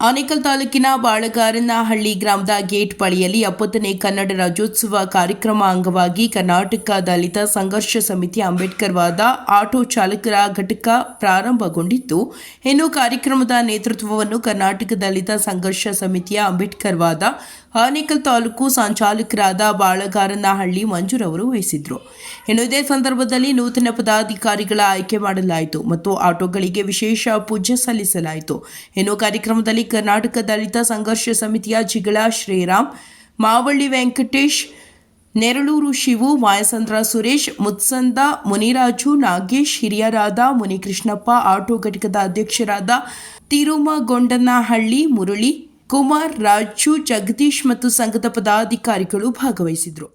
ಆನೇಕಲ್ ತಾಲೂಕಿನ ಬಾಳಗಾರನಹಳ್ಳಿ ಗ್ರಾಮದ ಗೇಟ್ ಬಳಿಯಲ್ಲಿ ಎಪ್ಪತ್ತನೇ ಕನ್ನಡ ರಾಜ್ಯೋತ್ಸವ ಕಾರ್ಯಕ್ರಮ ಅಂಗವಾಗಿ ಕರ್ನಾಟಕ ದಲಿತ ಸಂಘರ್ಷ ಸಮಿತಿ ಅಂಬೇಡ್ಕರ್ ವಾದ ಆಟೋ ಚಾಲಕರ ಘಟಕ ಪ್ರಾರಂಭಗೊಂಡಿದ್ದು ಇನ್ನು ಕಾರ್ಯಕ್ರಮದ ನೇತೃತ್ವವನ್ನು ಕರ್ನಾಟಕ ದಲಿತ ಸಂಘರ್ಷ ಸಮಿತಿಯ ಅಂಬೇಡ್ಕರ್ ವಾದ ಆನೇಕಲ್ ತಾಲೂಕು ಸಂಚಾಲಕರಾದ ಬಾಳಗಾರನಹಳ್ಳಿ ಮಂಜುರವರು ವಹಿಸಿದ್ರು. ಇನ್ನು ಇದೇ ಸಂದರ್ಭದಲ್ಲಿ ನೂತನ ಪದಾಧಿಕಾರಿಗಳ ಆಯ್ಕೆ ಮಾಡಲಾಯಿತು ಮತ್ತು ಆಟೋಗಳಿಗೆ ವಿಶೇಷ ಪೂಜೆ ಸಲ್ಲಿಸಲಾಯಿತು. ಇನ್ನು ಕಾರ್ಯಕ್ರಮದಲ್ಲಿ ಕರ್ನಾಟಕ ದಲಿತ ಸಂಘರ್ಷ ಸಮಿತಿಯ ಜಿಗಳ ಶ್ರೀರಾಮ್, ಮಾವಳ್ಳಿ ವೆಂಕಟೇಶ್, ನೆರಳೂರು ಶಿವು, ಮಾಯಸಂದ್ರ ಸುರೇಶ್, ಮುತ್ಸಂದ, ಮುನಿರಾಜು, ನಾಗೇಶ್, ಹಿರಿಯರಾದ ಮುನಿಕೃಷ್ಣಪ್ಪ, ಆಟೋ ಘಟಕದ ಅಧ್ಯಕ್ಷರಾದ ತಿರುಮಗೊಂಡನಹಳ್ಳಿ, ಮುರಳಿ ಕುಮಾರ್ ರಾಜು ಜಗದೀಶ್ ಮತ್ತು ಸಂಘದ ಪದಾಧಿಕಾರಿಗಳು ಭಾಗವಹಿಸಿದ್ರು.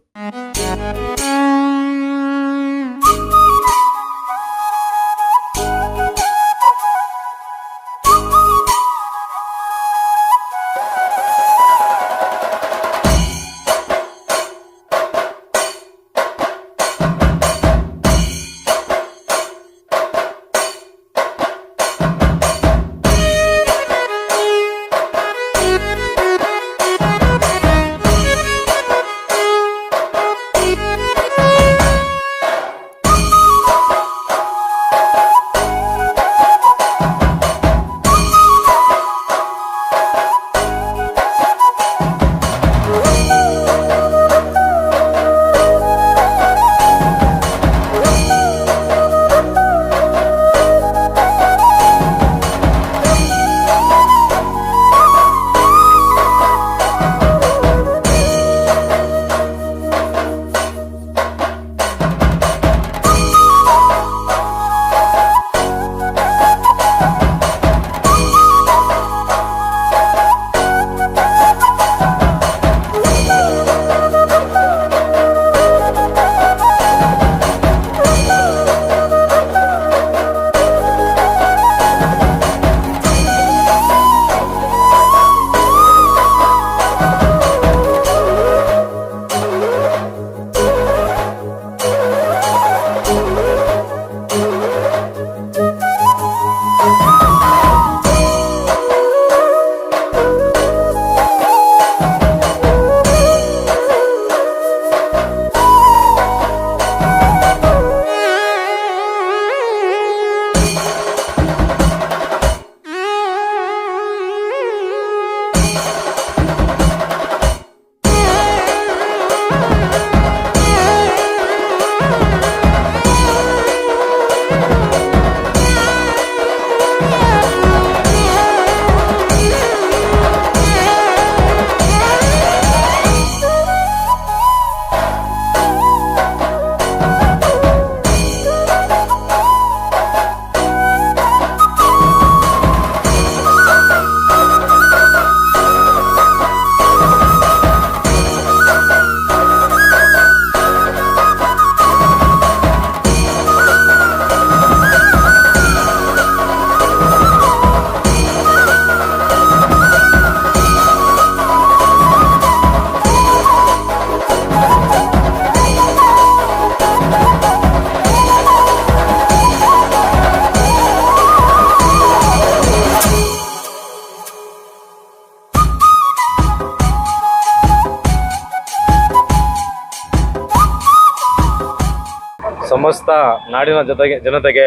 ಸಮಸ್ತ ನಾಡಿನ ಜೊತೆಗೆ ಜನತೆಗೆ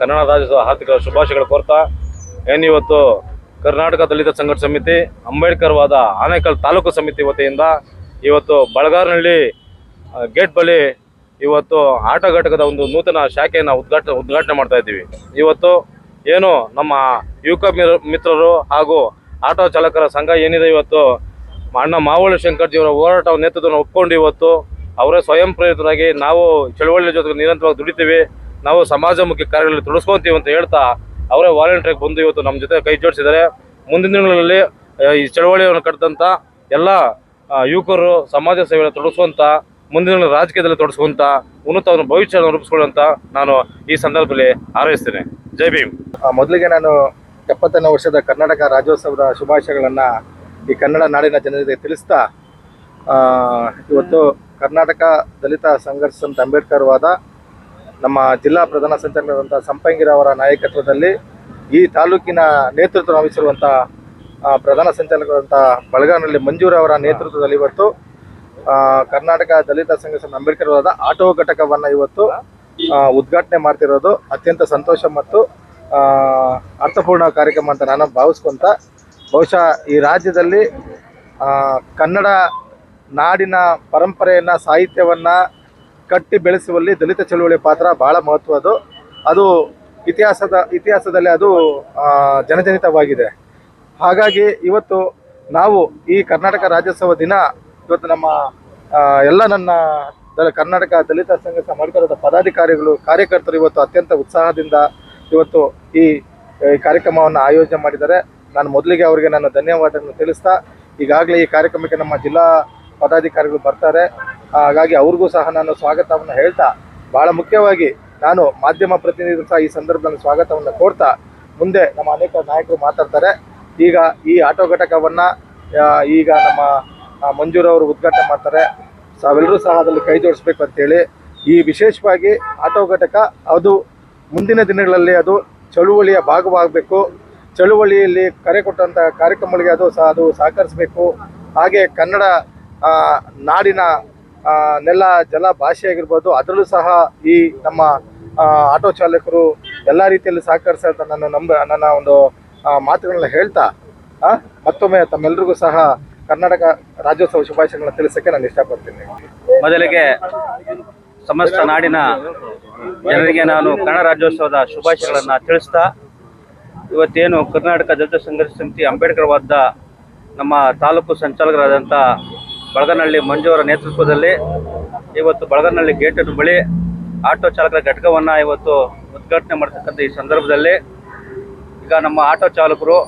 ಕನ್ನಡ ರಾಜ್ಯೋತ್ಸವ ಹಾರ್ದಿಕ ಶುಭಾಶಯಗಳು ಕೋರ್ತಾ ಏನಿವತ್ತು ಕರ್ನಾಟಕ ದಲಿತ ಸಂಘಟ ಸಮಿತಿ ಅಂಬೇಡ್ಕರ್ ವಾದ ಆನೇಕಲ್ ತಾಲೂಕು ಸಮಿತಿ ವತಿಯಿಂದ ಇವತ್ತು ಬಳಗಾರ್ನಹಳ್ಳಿ ಗೇಟ್ ಬಳಿ ಇವತ್ತು ಆಟ ಘಟಕದ ಒಂದು ನೂತನ ಶಾಖೆಯನ್ನು ಉದ್ಘಾಟ ಉದ್ಘಾಟನೆ ಮಾಡ್ತಾ ಇದ್ದೀವಿ. ಇವತ್ತು ಏನು ನಮ್ಮ ಯುವಕ ಮಿತ್ರರು ಹಾಗೂ ಆಟೋ ಚಾಲಕರ ಸಂಘ ಏನಿದೆ ಇವತ್ತು, ಅಣ್ಣ ಮಾವಳ್ಳಿ ಶಂಕರ್ಜಿಯವರ ಹೋರಾಟ ನೇತೃತ್ವವನ್ನು ಒಪ್ಕೊಂಡು ಇವತ್ತು ಅವರೇ ಸ್ವಯಂ ಪ್ರೇರಿತರಾಗಿ ನಾವು ಚಳುವಳಿಯ ಜೊತೆಗೆ ನಿರಂತರವಾಗಿ ದುಡಿತೀವಿ, ನಾವು ಸಮಾಜಮುಖಿ ಕಾರ್ಯಗಳಲ್ಲಿ ತೊಡಸ್ಕೊಂತೀವಿ ಅಂತ ಹೇಳ್ತಾ ಅವರೇ ವಾಲಂಟಿಯರ್ಗೆ ಬಂದು ಇವತ್ತು ನಮ್ಮ ಜೊತೆ ಕೈ ಜೋಡಿಸಿದ್ದಾರೆ. ಮುಂದಿನ ದಿನಗಳಲ್ಲಿ ಈ ಚಳವಳಿಯನ್ನು ಕಟ್ಟಿದಂಥ ಎಲ್ಲ ಯುವಕರು ಸಮಾಜ ಸೇವೆಯಲ್ಲಿ ತೊಡಸ್ಕೊಂತ, ಮುಂದಿನ ರಾಜಕೀಯದಲ್ಲಿ ತೊಡಸ್ಕೊಂತ, ಉನ್ನತ ಭವಿಷ್ಯವನ್ನು ರೂಪಿಸ್ಕೊಳ್ಳುವಂತ ನಾನು ಈ ಸಂದರ್ಭದಲ್ಲಿ ಹಾರೈಸ್ತೇನೆ. ಜೈ ಭೀಮ್. ಮೊದಲಿಗೆ ನಾನು ಎಪ್ಪತ್ತನೇ ವರ್ಷದ ಕರ್ನಾಟಕ ರಾಜ್ಯೋತ್ಸವದ ಶುಭಾಶಯಗಳನ್ನು ಈ ಕನ್ನಡ ನಾಡಿನ ಜನರಿಗೆ ತಿಳಿಸ್ತಾ ಇವತ್ತು ಕರ್ನಾಟಕ ದಲಿತ ಸಂಘರ್ಷ ಸಮಿತಿ ಅಂಬೇಡ್ಕರ್ ವಾದ ನಮ್ಮ ಜಿಲ್ಲಾ ಪ್ರಧಾನ ಸಂಚಾಲಕರಾದಂಥ ಸಂಪಂಗಿರವರ ನಾಯಕತ್ವದಲ್ಲಿ ಈ ತಾಲೂಕಿನ ನೇತೃತ್ವ ವಹಿಸಿರುವಂಥ ಪ್ರಧಾನ ಸಂಚಾಲಕರಾದಂಥ ಬಳಗಾನಲ್ಲಿ ಮಂಜೂರು ಅವರ ನೇತೃತ್ವದಲ್ಲಿ ಇವತ್ತು ಕರ್ನಾಟಕ ದಲಿತ ಸಂಘರ್ಷ ಸಂಘ ಅಂಬೇಡ್ಕರ್ ವಾದ ಆಟೋ ಘಟಕವನ್ನು ಇವತ್ತು ಉದ್ಘಾಟನೆ ಮಾಡ್ತಿರೋದು. ಅತ್ಯಂತ ಸಂತೋಷ ಮತ್ತು ಅರ್ಥಪೂರ್ಣ ಕಾರ್ಯಕ್ರಮ ಅಂತ ನಾನು ಭಾವಿಸ್ಕೊಂತ, ಬಹುಶಃ ಈ ರಾಜ್ಯದಲ್ಲಿ ಕನ್ನಡ ನಾಡಿನ ಪರಂಪರೆಯನ್ನು, ಸಾಹಿತ್ಯವನ್ನು ಕಟ್ಟಿ ಬೆಳೆಸುವಲ್ಲಿ ದಲಿತ ಚಳುವಳಿ ಪಾತ್ರ ಬಹಳ ಮಹತ್ವದ್ದು. ಅದು ಇತಿಹಾಸದ, ಇತಿಹಾಸದಲ್ಲಿ ಅದು ಜನಜನಿತವಾಗಿದೆ. ಹಾಗಾಗಿ ಇವತ್ತು ನಾವು ಈ ಕರ್ನಾಟಕ ರಾಜ್ಯೋತ್ಸವ ದಿನ ಇವತ್ತು ನಮ್ಮ ಎಲ್ಲ ನನ್ನ ಕರ್ನಾಟಕ ದಲಿತ ಸಂಘ ಸಮಾಜದ ಪದಾಧಿಕಾರಿಗಳು, ಕಾರ್ಯಕರ್ತರು ಇವತ್ತು ಅತ್ಯಂತ ಉತ್ಸಾಹದಿಂದ ಇವತ್ತು ಈ ಈ ಕಾರ್ಯಕ್ರಮವನ್ನು ಆಯೋಜನೆ ಮಾಡಿದ್ದಾರೆ. ನಾನು ಮೊದಲಿಗೆ ಅವರಿಗೆ ನಾನು ಧನ್ಯವಾದಗಳನ್ನು ತಿಳಿಸ್ತಾ, ಈಗಾಗಲೇ ಈ ಕಾರ್ಯಕ್ರಮಕ್ಕೆ ನಮ್ಮ ಜಿಲ್ಲಾ ಪದಾಧಿಕಾರಿಗಳು ಬರ್ತಾರೆ. ಹಾಗಾಗಿ ಅವ್ರಿಗೂ ಸಹ ನಾನು ಸ್ವಾಗತವನ್ನು ಹೇಳ್ತಾ, ಬಹಳ ಮುಖ್ಯವಾಗಿ ನಾನು ಮಾಧ್ಯಮ ಪ್ರತಿನಿಧಿಗಳು ಸಹ ಈ ಸಂದರ್ಭದಲ್ಲಿ ಸ್ವಾಗತವನ್ನು ಕೋರ್ತಾ, ಮುಂದೆ ನಮ್ಮ ಅನೇಕ ನಾಯಕರು ಮಾತಾಡ್ತಾರೆ. ಈಗ ಈ ಆಟೋ ಘಟಕವನ್ನು ಈಗ ನಮ್ಮ ಮಂಜೂರವರು ಉದ್ಘಾಟನೆ ಮಾಡ್ತಾರೆ. ತಾವೆಲ್ಲರೂ ಸಹ ಅದರಲ್ಲಿ ಕೈ ಜೋಡಿಸ್ಬೇಕು ಅಂತೇಳಿ. ಈ ವಿಶೇಷವಾಗಿ ಆಟೋ ಘಟಕ, ಅದು ಮುಂದಿನ ದಿನಗಳಲ್ಲಿ ಅದು ಚಳುವಳಿಯ ಭಾಗವಾಗಬೇಕು. ಚಳುವಳಿಯಲ್ಲಿ ಕರೆ ಕೊಟ್ಟಂತ ಕಾರ್ಯಕ್ರಮಗಳಿಗೆ ಅದು ಸಹ ಅದು ಸಹಕರಿಸಬೇಕು. ಹಾಗೆ ಕನ್ನಡ ನಾಡಿನ ನೆಲ ಜಲ ಭಾಷೆ ಆಗಿರ್ಬೋದು ಅದರಲ್ಲೂ ಸಹ ಈ ನಮ್ಮ ಆಟೋ ಚಾಲಕರು ಎಲ್ಲ ರೀತಿಯಲ್ಲಿ ಸಹಕರಿಸ ಅಂತ ನನ್ನ ನಂಬ, ನನ್ನ ಒಂದು ಮಾತುಗಳನ್ನ ಹೇಳ್ತಾ ಮತ್ತೊಮ್ಮೆ ತಮ್ಮೆಲ್ಲರಿಗೂ ಸಹ ಕರ್ನಾಟಕ ರಾಜ್ಯೋತ್ಸವ ಶುಭಾಶಯಗಳನ್ನ ತಿಳಿಸಕ್ಕೆ ನಾನು ಇಷ್ಟಪಡ್ತೀನಿ. ಮೊದಲಿಗೆ ಸಮಸ್ತ ನಾಡಿನ ಜನರಿಗೆ ನಾನು ಕನ್ನಡ ರಾಜ್ಯೋತ್ಸವದ ಶುಭಾಶಯಗಳನ್ನು ತಿಳಿಸ್ತಾ, ಇವತ್ತೇನು ಕರ್ನಾಟಕ ದಲಿತ ಸಂಘರ್ಷ ಸಮಿತಿ ಅಂಬೇಡ್ಕರ್ ವಾದ ನಮ್ಮ ತಾಲೂಕು ಸಂಚಾಲಕರಾದಂಥ ಬಳಗನಹಳ್ಳಿ ಮಂಜು ಅವರ ನೇತೃತ್ವದಲ್ಲಿ ಇವತ್ತು ಬಳಗನಹಳ್ಳಿ ಗೇಟಿನ ಬಳಿ ಆಟೋ ಚಾಲಕರ ಘಟಕವನ್ನು ಇವತ್ತು ಉದ್ಘಾಟನೆ ಮಾಡ್ತಕ್ಕಂಥ ಈ ಸಂದರ್ಭದಲ್ಲಿ ಈಗ ನಮ್ಮ ಆಟೋ ಚಾಲಕರು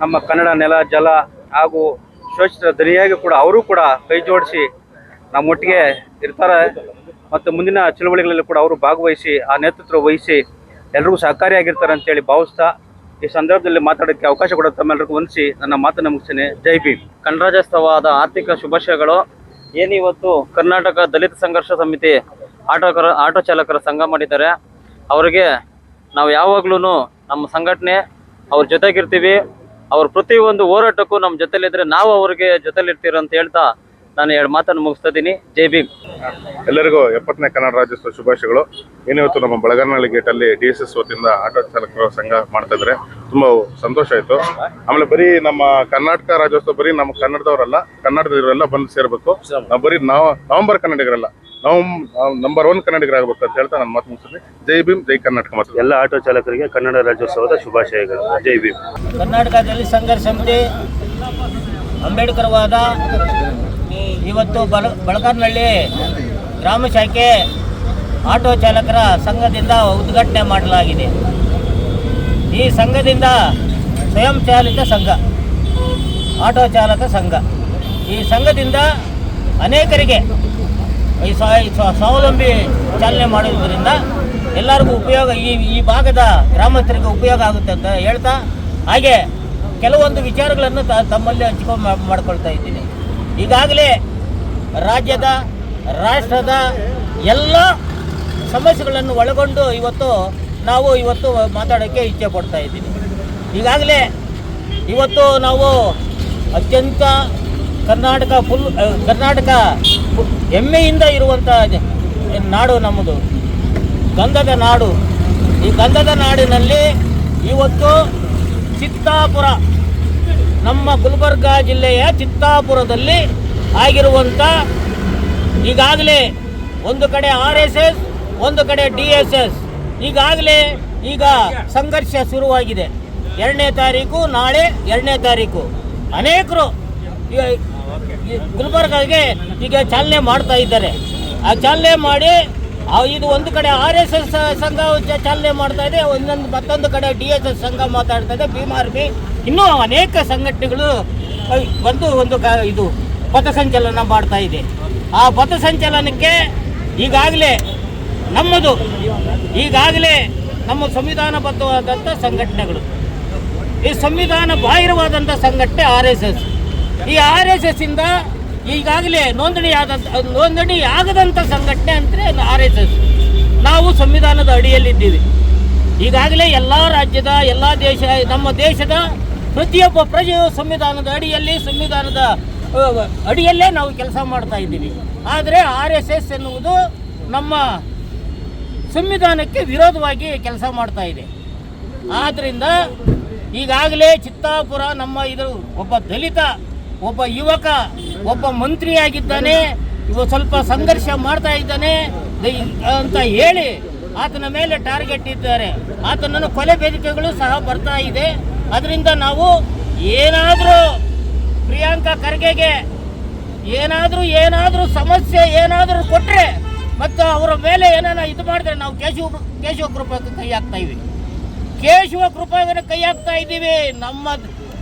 ನಮ್ಮ ಕನ್ನಡ ನೆಲ, ಜಲ ಹಾಗೂ ಶೋಷಿತ ದನಿಯಾಗಿ ಕೂಡ ಅವರು ಕೂಡ ಕೈ ಜೋಡಿಸಿ ನಮ್ಮೊಟ್ಟಿಗೆ ಇರ್ತಾರೆ ಮತ್ತು ಮುಂದಿನ ಚಳುವಳಿಗಳಲ್ಲಿ ಕೂಡ ಅವರು ಭಾಗವಹಿಸಿ ಆ ನೇತೃತ್ವ ವಹಿಸಿ ಎಲ್ರಿಗೂ ಸಹಕಾರಿಯಾಗಿರ್ತಾರೆ ಅಂತೇಳಿ ಭಾವಿಸ್ತಾ ಈ ಸಂದರ್ಭದಲ್ಲಿ ಮಾತಾಡೋಕ್ಕೆ ಅವಕಾಶ ಕೊಡೋ ತಮ್ಮೆಲ್ಲರಿಗೂ ವಂದಿಸಿ ನನ್ನ ಮಾತನ್ನು ಮುಗಿಸ್ತೇನೆ. ಜೈ ಭೀಮ್. ಕನ್ನಡರಾಜ್ಯೋತ್ಸವದ ಆರ್ಥಿಕ ಶುಭಾಶಯಗಳು. ಏನಿವತ್ತು ಕರ್ನಾಟಕ ದಲಿತ ಸಂಘರ್ಷ ಸಮಿತಿ ಆಟೋಕರ ಆಟೋ ಚಾಲಕರ ಸಂಘ ಮಾಡಿದ್ದಾರೆ. ಅವರಿಗೆ ನಾವು ಯಾವಾಗ್ಲೂ ನಮ್ಮ ಸಂಘಟನೆ ಅವ್ರ ಜೊತೆಗಿರ್ತೀವಿ. ಅವ್ರ ಪ್ರತಿಯೊಂದು ಹೋರಾಟಕ್ಕೂ ನಮ್ಮ ಜೊತೆಲಿದ್ರೆ ನಾವು ಅವ್ರಿಗೆ ಜೊತೆಲಿರ್ತೀರ ಅಂತ ಹೇಳ್ತಾ ನಾನು ಎರಡು ಮಾತನ್ನು ಮುಗಿಸ್ತಾ ಇದ್ದೀನಿ. ಜೈ ಭೀಮ್. ಎಲ್ಲರಿಗೂ ಎಪ್ಪತ್ತನೇ ಕನ್ನಡ ರಾಜ್ಯೋತ್ಸವ ಶುಭಾಶಯಗಳು. ಏನಿವತ್ತು ನಮ್ಮ ಬಳಗನಹಳ್ಳಿ ಗೇಟಲ್ಲಿ ಅಲ್ಲಿ ಡಿ ಎಸ್ ಎಸ್ ವತಿಯಿಂದ ಆಟೋ ಚಾಲಕರ ಸಂಘ ಮಾಡ್ತಾ ಇದ್ದಾರೆ ತುಂಬಾ ಸಂತೋಷ ಆಯ್ತು. ಆಮೇಲೆ ಬರೀ ನಮ್ಮ ಕರ್ನಾಟಕ ರಾಜ್ಯೋತ್ಸವ ಬರೀ ನಮ್ಮ ಕನ್ನಡದವರಲ್ಲ ಕನ್ನಡದವರೆಲ್ಲ ಬಂದು ಸೇರ್ಬೇಕು. ನಾವು ಬರೀ ನಾವು ನವಂಬರ್ ಕನ್ನಡಿಗರಲ್ಲ ನಾವು ನಂಬರ್ ಒನ್ ಕನ್ನಡಿಗರಾಗಬೇಕು ಅಂತ ಹೇಳ್ತಾ ನನ್ನ ಮಾತು ಮುಗಿಸ್ತೀನಿ. ಜೈ ಭೀಮ್ ಜೈ ಕರ್ನಾಟಕ ಮಾತು. ಎಲ್ಲ ಆಟೋ ಚಾಲಕರಿಗೆ ಕನ್ನಡ ರಾಜ್ಯೋತ್ಸವದ ಶುಭಾಶಯಗಳು. ಜೈ ಭೀಮ್. ಕರ್ನಾಟಕದಲ್ಲಿ ಸಂಘರ್ಷ ಸಮಿತಿ ಅಂಬೇಡ್ಕರ್ ವಾದ. ಇವತ್ತು ಬಳ ಬಳಗಾರ್ನಳ್ಳಿ ಗ್ರಾಮ ಶಾಖೆ ಆಟೋ ಚಾಲಕರ ಸಂಘದಿಂದ ಉದ್ಘಾಟನೆ ಮಾಡಲಾಗಿದೆ. ಈ ಸಂಘದಿಂದ ಸ್ವಯಂ ಚಾಲಿತ ಸಂಘ, ಆಟೋ ಚಾಲಕ ಸಂಘ. ಈ ಸಂಘದಿಂದ ಅನೇಕರಿಗೆ ಈ ಸ್ವ- ಈ ಸ್ವಾವಲಂಬಿ ಚಾಲನೆ ಮಾಡುವುದರಿಂದ ಎಲ್ಲರಿಗೂ ಉಪಯೋಗ, ಈ ಈ ಭಾಗದ ಗ್ರಾಮಸ್ಥರಿಗೆ ಉಪಯೋಗ ಆಗುತ್ತೆ ಅಂತ ಹೇಳ್ತಾ, ಹಾಗೆ ಕೆಲವೊಂದು ವಿಚಾರಗಳನ್ನು ತಮ್ಮಲ್ಲಿ ಹಂಚಿಕೊಂಡು ಮಾಡ್ಕೊಳ್ತಾ ಇದ್ದೀನಿ. ಈಗಾಗಲೇ ರಾಜ್ಯದ, ರಾಷ್ಟ್ರದ ಎಲ್ಲ ಸಮಸ್ಯೆಗಳನ್ನು ಒಳಗೊಂಡು ಇವತ್ತು ನಾವು ಇವತ್ತು ಮಾತಾಡೋಕ್ಕೆ ಇಚ್ಛೆ ಪಡ್ತಾ ಇದ್ದೀನಿ. ಈಗಾಗಲೇ ಇವತ್ತು ನಾವು ಅತ್ಯಂತ ಕರ್ನಾಟಕ ಫುಲ್ ಕರ್ನಾಟಕ ಹೆಮ್ಮೆಯಿಂದ ಇರುವಂಥ ನಾಡು ನಮ್ಮದು. ಗಂಧದ ನಾಡು. ಈ ಗಂಧದ ನಾಡಿನಲ್ಲಿ ಇವತ್ತು ಚಿತ್ತಾಪುರ, ನಮ್ಮ ಗುಲ್ಬರ್ಗ ಜಿಲ್ಲೆಯ ಚಿತ್ತಾಪುರದಲ್ಲಿ ಆಗಿರುವಂಥ ಈಗಾಗಲೇ ಒಂದು ಕಡೆ ಆರ್ ಎಸ್ ಎಸ್ ಒಂದು ಕಡೆ ಡಿ ಎಸ್ ಎಸ್ ಈಗಾಗಲೇ ಈಗ ಸಂಘರ್ಷ ಶುರುವಾಗಿದೆ. ಎರಡನೇ ತಾರೀಕು, ನಾಳೆ ಎರಡನೇ ತಾರೀಕು. ಅನೇಕರು ಗುಲ್ಬರ್ಗಾಗೆ ಈಗ ಚಾಲನೆ ಮಾಡ್ತಾ ಇದ್ದಾರೆ. ಆ ಚಾಲನೆ ಮಾಡಿ ಇದು ಒಂದು ಕಡೆ ಆರ್ ಎಸ್ ಎಸ್ ಸಂಘ ಚಾಲನೆ ಮಾಡ್ತಾ ಇದೆ, ಒಂದೊಂದು ಮತ್ತೊಂದು ಕಡೆ ಡಿ ಎಸ್ ಎಸ್ ಸಂಘ ಮಾತಾಡ್ತಾ ಇದೆ, ಭೀಮ್ ಆರ್ಮಿ. ಇನ್ನೂ ಅನೇಕ ಸಂಘಟನೆಗಳು ಬಂದು ಒಂದು ಕ, ಇದು ಪಥಸಂಚಲನ ಮಾಡ್ತಾ ಇದೆ. ಆ ಪಥಸಂಚಲನಕ್ಕೆ ಈಗಾಗಲೇ ನಮ್ಮದು ಈಗಾಗಲೇ ನಮ್ಮ ಸಂವಿಧಾನಬದ್ಧವಾದಂಥ ಸಂಘಟನೆಗಳು. ಈ ಸಂವಿಧಾನ ಬಾಹಿರವಾದಂಥ ಸಂಘಟನೆ ಆರ್ ಎಸ್ ಎಸ್. ಈ ಆರ್ ಎಸ್ ಎಸ್ ಇಂದ ಈಗಾಗಲೇ ನೋಂದಣಿ ಆದಂಥ ನೋಂದಣಿ ಆಗದಂಥ ಸಂಘಟನೆ ಅಂದರೆ ಆರ್ ಎಸ್ ಎಸ್. ನಾವು ಸಂವಿಧಾನದ ಅಡಿಯಲ್ಲಿದ್ದೀವಿ. ಈಗಾಗಲೇ ಎಲ್ಲ ರಾಜ್ಯದ, ಎಲ್ಲ ದೇಶ, ನಮ್ಮ ದೇಶದ ಪ್ರತಿಯೊಬ್ಬ ಪ್ರಜೆಯು ಸಂವಿಧಾನದ ಅಡಿಯಲ್ಲಿ, ಸಂವಿಧಾನದ ಅಡಿಯಲ್ಲೇ ನಾವು ಕೆಲಸ ಮಾಡ್ತಾ ಇದ್ದೀವಿ. ಆದರೆ ಆರ್ ಎಸ್ ಎಸ್ ಎನ್ನುವುದು ನಮ್ಮ ಸಂವಿಧಾನಕ್ಕೆ ವಿರೋಧವಾಗಿ ಕೆಲಸ ಮಾಡ್ತಾ ಇದೆ. ಆದ್ದರಿಂದ ಈಗಾಗಲೇ ಚಿತ್ತಾಪುರ ನಮ್ಮ ಇದು ಒಬ್ಬ ದಲಿತ, ಒಬ್ಬ ಯುವಕ, ಒಬ್ಬ ಮಂತ್ರಿಯಾಗಿದ್ದಾನೆ. ಇವ ಸ್ವಲ್ಪ ಸಂಘರ್ಷ ಮಾಡ್ತಾ ಇದ್ದಾನೆ. ಅಂತ ಹೇಳಿ ಆತನ ಮೇಲೆ ಟಾರ್ಗೆಟ್ ಇದ್ದಾರೆ. ಆತನನ್ನು ಕೊಲೆ ಬೇದಿಕೆಗಳು ಸಹ ಬರ್ತಾ ಇದೆ. ಅದರಿಂದ ನಾವು ಏನಾದರೂ ಪ್ರಿಯಾಂಕಾ ಖರ್ಗೆಗೆ ಏನಾದರೂ ಏನಾದರೂ ಸಮಸ್ಯೆ ಏನಾದರೂ ಕೊಟ್ಟರೆ ಮತ್ತು ಅವರ ಮೇಲೆ ಏನಾರ ಇದು ಮಾಡಿದ್ರೆ ನಾವು ಕೇಶವ ಕೇಶವ ಕೃಪಕ್ಕೆ ಕೈ ಹಾಕ್ತಾ ಇದ್ದೀವಿ ಕೇಶವ ಕೃಪಾಗನ ಕೈ ಹಾಕ್ತಾ ಇದ್ದೀವಿ. ನಮ್ಮ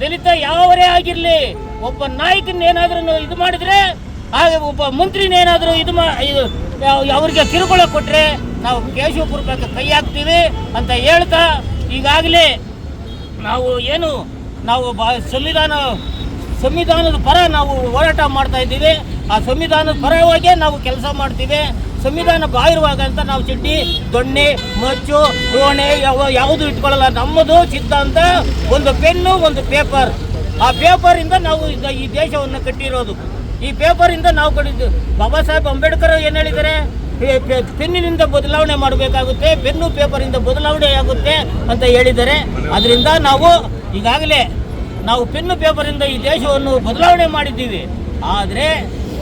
ದಲಿತ ಯಾವರೇ ಆಗಿರಲಿ, ಒಬ್ಬ ನಾಯಕನ ಏನಾದರೂ ಇದು ಮಾಡಿದ್ರೆ, ಹಾಗೆ ಒಬ್ಬ ಮಂತ್ರಿನ ಏನಾದರೂ ಇದು ಮಾ ಅವ್ರಿಗೆ ಕಿರುಕುಳ ಕೊಟ್ಟರೆ ನಾವು ಕೇಶವ ಕೃಪಕ್ಕೆ ಕೈ ಹಾಕ್ತೀವಿ ಅಂತ ಹೇಳ್ತಾ ಈಗಾಗಲೇ ನಾವು ಏನು ನಾವು ಬಾ ಸಂವಿಧಾನ ಸಂವಿಧಾನದ ಪರ ನಾವು ಹೋರಾಟ ಮಾಡ್ತಾ ಇದ್ದೀವಿ. ಆ ಸಂವಿಧಾನದ ಪರವಾಗಿ ನಾವು ಕೆಲಸ ಮಾಡ್ತೀವಿ. ಸಂವಿಧಾನ ಬಾಯಿರುವಾಗ ಅಂತ ನಾವು ಚಿಟ್ಟಿ ದೊಣ್ಣೆ, ಮಚ್ಚು ರೋಣೆ ಯಾವ ಯಾವುದು ಇಟ್ಕೊಳ್ಳಲ್ಲ. ನಮ್ಮದು ಸಿದ್ಧಾಂತ ಒಂದು ಪೆನ್ನು, ಒಂದು ಪೇಪರ್. ಆ ಪೇಪರಿಂದ ನಾವು ಈ ದೇಶವನ್ನು ಕಟ್ಟಿರೋದು. ಈ ಪೇಪರಿಂದ ನಾವು ಕಟ್ಟಿದ್ದು. ಬಾಬಾ ಸಾಹೇಬ್ ಅಂಬೇಡ್ಕರ್ ಏನು ಹೇಳಿದ್ದಾರೆ? ಪೆನ್ನಿನಿಂದ ಬದಲಾವಣೆ ಮಾಡಬೇಕಾಗುತ್ತೆ, ಪೆನ್ನು ಪೇಪರಿಂದ ಬದಲಾವಣೆ ಆಗುತ್ತೆ ಅಂತ ಹೇಳಿದ್ದಾರೆ. ಅದರಿಂದ ನಾವು ಈಗಾಗಲೇ ನಾವು ಪೆನ್ನು ಪೇಪರಿಂದ ಈ ದೇಶವನ್ನು ಬದಲಾವಣೆ ಮಾಡಿದ್ದೀವಿ. ಆದರೆ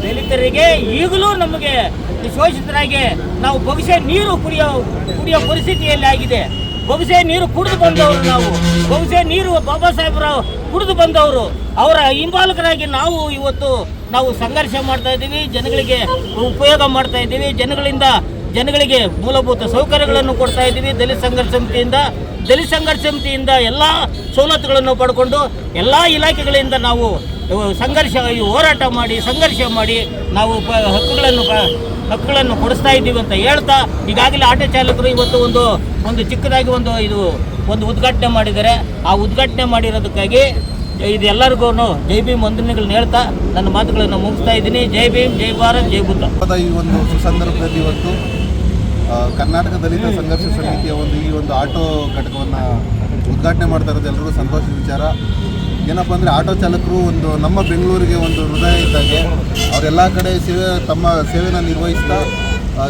ದಲಿತರಿಗೆ ಈಗಲೂ ನಮಗೆ ಶೋಷಿತರಾಗಿ ನಾವು ಬಹುಶಃ ನೀರು ಕುಡಿಯೋ ಕುಡಿಯೋ ಪರಿಸ್ಥಿತಿಯಲ್ಲಿ ಆಗಿದೆ. ಬಹುಶಃ ನೀರು ಕುಡಿದು ಬಂದವರು ನಾವು. ಬಹುಶಃ ನೀರು ಬಾಬಾ ಸಾಹೇಬರಾವ್ ಕುಡಿದು ಬಂದವರು. ಅವರ ಹಿಂಬಾಲಕರಾಗಿ ನಾವು ಇವತ್ತು ನಾವು ಸಂಘರ್ಷ ಮಾಡ್ತಾ ಇದ್ದೀವಿ, ಜನಗಳಿಗೆ ಉಪಯೋಗ ಮಾಡ್ತಾ ಇದ್ದೀವಿ, ಜನಗಳಿಂದ ಜನಗಳಿಗೆ ಮೂಲಭೂತ ಸೌಕರ್ಯಗಳನ್ನು ಕೊಡ್ತಾ ಇದ್ದೀವಿ. ದಲಿತ ಸಂಘರ್ಷ ಸಮಿತಿಯಿಂದ, ದಲಿತ ಸಂಘರ್ಷ ಸಮಿತಿಯಿಂದ ಎಲ್ಲ ಸವಲತ್ತುಗಳನ್ನು ಪಡ್ಕೊಂಡು ಎಲ್ಲ ಇಲಾಖೆಗಳಿಂದ ನಾವು ಸಂಘರ್ಷ ಹೋರಾಟ ಮಾಡಿ, ಸಂಘರ್ಷ ಮಾಡಿ ನಾವು ಹಕ್ಕುಗಳನ್ನು ಹಕ್ಕುಗಳನ್ನು ಕೊಡಿಸ್ತಾ ಇದ್ದೀವಿ ಅಂತ ಹೇಳ್ತಾ ಈಗಾಗಲೇ ಆಟೋ ಚಾಲಕರು ಇವತ್ತು ಒಂದು ಒಂದು ಚಿಕ್ಕದಾಗಿ ಒಂದು ಇದು, ಒಂದು ಉದ್ಘಾಟನೆ ಮಾಡಿದ್ದಾರೆ. ಆ ಉದ್ಘಾಟನೆ ಮಾಡಿರೋದಕ್ಕಾಗಿ ಇದು ಎಲ್ಲರಿಗೂ ಜೈ ಭೀಮ್ ವಂದನೆಗಳನ್ನ ಹೇಳ್ತಾ ನನ್ನ ಮಾತುಗಳನ್ನು ಮುಗಿಸ್ತಾ ಇದ್ದೀನಿ. ಜೈ ಭೀಮ್, ಜೈ ಭಾರತ್, ಜೈ ಬುದ್ಧ. ಈ ಒಂದು ಸಂದರ್ಭದಲ್ಲಿ ಇವತ್ತು ಕರ್ನಾಟಕ ದಲಿತ ಸಂಘರ್ಷ ಸಮಿತಿಯ ಒಂದು ಈ ಒಂದು ಆಟೋ ಘಟಕವನ್ನು ಉದ್ಘಾಟನೆ ಮಾಡ್ತಾ ಇರೋದು ಎಲ್ಲರಿಗೂ ಸಂತೋಷದ ವಿಚಾರ. ಏನಪ್ಪ ಅಂದರೆ ಆಟೋ ಚಾಲಕರು ಒಂದು ನಮ್ಮ ಬೆಂಗಳೂರಿಗೆ ಒಂದು ಹೃದಯ ಇದ್ದಾಗೆ ಅವರೆಲ್ಲ ಕಡೆ ಸೇವೆ ತಮ್ಮ ಸೇವೆನ ನಿರ್ವಹಿಸ್ತಾ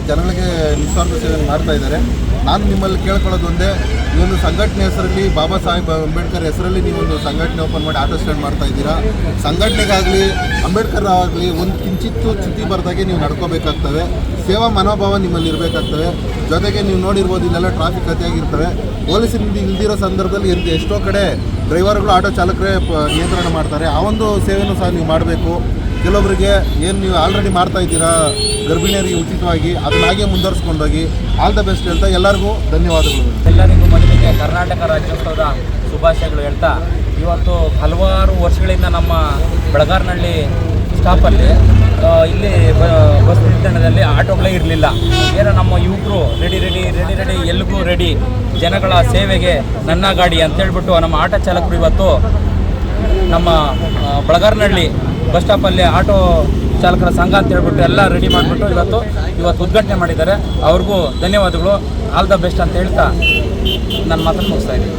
ಜನಗಳಿಗೆ ನಿಸ್ವಾರ್ಥ ಸೇವೆ ಮಾಡ್ತಾ ಇದ್ದಾರೆ. ನಾನು ನಿಮ್ಮಲ್ಲಿ ಕೇಳ್ಕೊಳ್ಳೋದು ಒಂದೇ, ಈ ಒಂದು ಸಂಘಟನೆ ಹೆಸರಲ್ಲಿ ಬಾಬಾ ಸಾಹೇಬ್ ಅಂಬೇಡ್ಕರ್ ಹೆಸರಲ್ಲಿ ನೀವೊಂದು ಸಂಘಟನೆ ಓಪನ್ ಮಾಡಿ ಆಟೋ ಸ್ಟ್ಯಾಂಡ್ ಮಾಡ್ತಾ ಇದ್ದೀರಾ? ಸಂಘಟನೆಗಾಗಲಿ, ಅಂಬೇಡ್ಕರ್ ಆಗಲಿ ಒಂದು ಕಿಂಚಿತ್ತು ಚ್ಯುತಿ ಬರ್ದಾಗೆ ನೀವು ನಡ್ಕೋಬೇಕಾಗ್ತವೆ ಸೇವಾ ಮನೋಭಾವ ನಿಮ್ಮಲ್ಲಿ ಇರಬೇಕಾಗ್ತವೆ ಜೊತೆಗೆ ನೀವು ನೋಡಿರ್ಬೋದು ಇಲ್ಲೆಲ್ಲ ಟ್ರಾಫಿಕ್ ಅತಿಯಾಗಿರ್ತವೆ. ಪೊಲೀಸರಿಂದ ಇಲ್ದಿರೋ ಸಂದರ್ಭದಲ್ಲಿ ಎಂತ ಎಷ್ಟೋ ಕಡೆ ಡ್ರೈವರ್ಗಳು ಆಟೋ ಚಾಲಕರೇ ನಿಯಂತ್ರಣ ಮಾಡ್ತಾರೆ. ಆ ಒಂದು ಸೇವೆಯನ್ನು ಸಹ ನೀವು ಮಾಡಬೇಕು. ಕೆಲವೊಬ್ಬರಿಗೆ ಏನು ನೀವು ಆಲ್ರೆಡಿ ಮಾಡ್ತಾ ಇದ್ದೀರಾ, ಗರ್ಭಿಣಿಯರಿಗೆ ಉಚಿತವಾಗಿ ಅದನ್ನ ಹಾಗೆ ಮುಂದುವರಿಸ್ಕೊಂಡೋಗಿ ಆಲ್ ದ ಬೆಸ್ಟ್ ಹೇಳ್ತಾ ಎಲ್ಲರಿಗೂ ಧನ್ಯವಾದಗಳು. ಎಲ್ಲರಿಗೂ ಮೊದಲಿಗೆ ಕರ್ನಾಟಕ ರಾಜ್ಯೋತ್ಸವದ ಶುಭಾಶಯಗಳು ಹೇಳ್ತಾ, ಇವತ್ತು ಹಲವಾರು ವರ್ಷಗಳಿಂದ ನಮ್ಮ ಬೆಳಗಾರ್ನಹಳ್ಳಿ ಸ್ಟಾಪಲ್ಲಿ ಇಲ್ಲಿ ಬಸ್ ನಿಲ್ದಾಣದಲ್ಲಿ ಆಟೋಗಳೇ ಇರಲಿಲ್ಲ. ಏನೋ ನಮ್ಮ ಯುವಕರು ರೆಡಿ ರೆಡಿ ರೆಡಿ ರೆಡಿ ಎಲ್ಲಿಗೂ ರೆಡಿ ಜನಗಳ ಸೇವೆಗೆ ನನ್ನ ಗಾಡಿ ಅಂತ ಹೇಳ್ಬಿಟ್ಟು ನಮ್ಮ ಆಟೋ ಚಾಲಕರು ಇವತ್ತು ನಮ್ಮ ಬೆಳಗಾರ್ನಹಳ್ಳಿ ಬಸ್ ಸ್ಟಾಪಲ್ಲಿ ಆಟೋ ಚಾಲಕರ ಸಂಘ ಅಂತ ಹೇಳ್ಬಿಟ್ಟು ಎಲ್ಲ ರೆಡಿ ಮಾಡಿಬಿಟ್ಟು ಇವತ್ತು ಇವತ್ತು ಉದ್ಘಾಟನೆ ಮಾಡಿದ್ದಾರೆ. ಅವ್ರಿಗೂ ಧನ್ಯವಾದಗಳು. ಆಲ್ ದ ಬೆಸ್ಟ್ ಅಂತ ಹೇಳ್ತಾ ನನ್ನ ಮಾತನ್ನು ಮುಗಿಸ್ತಾ ಇದ್ದೀನಿ.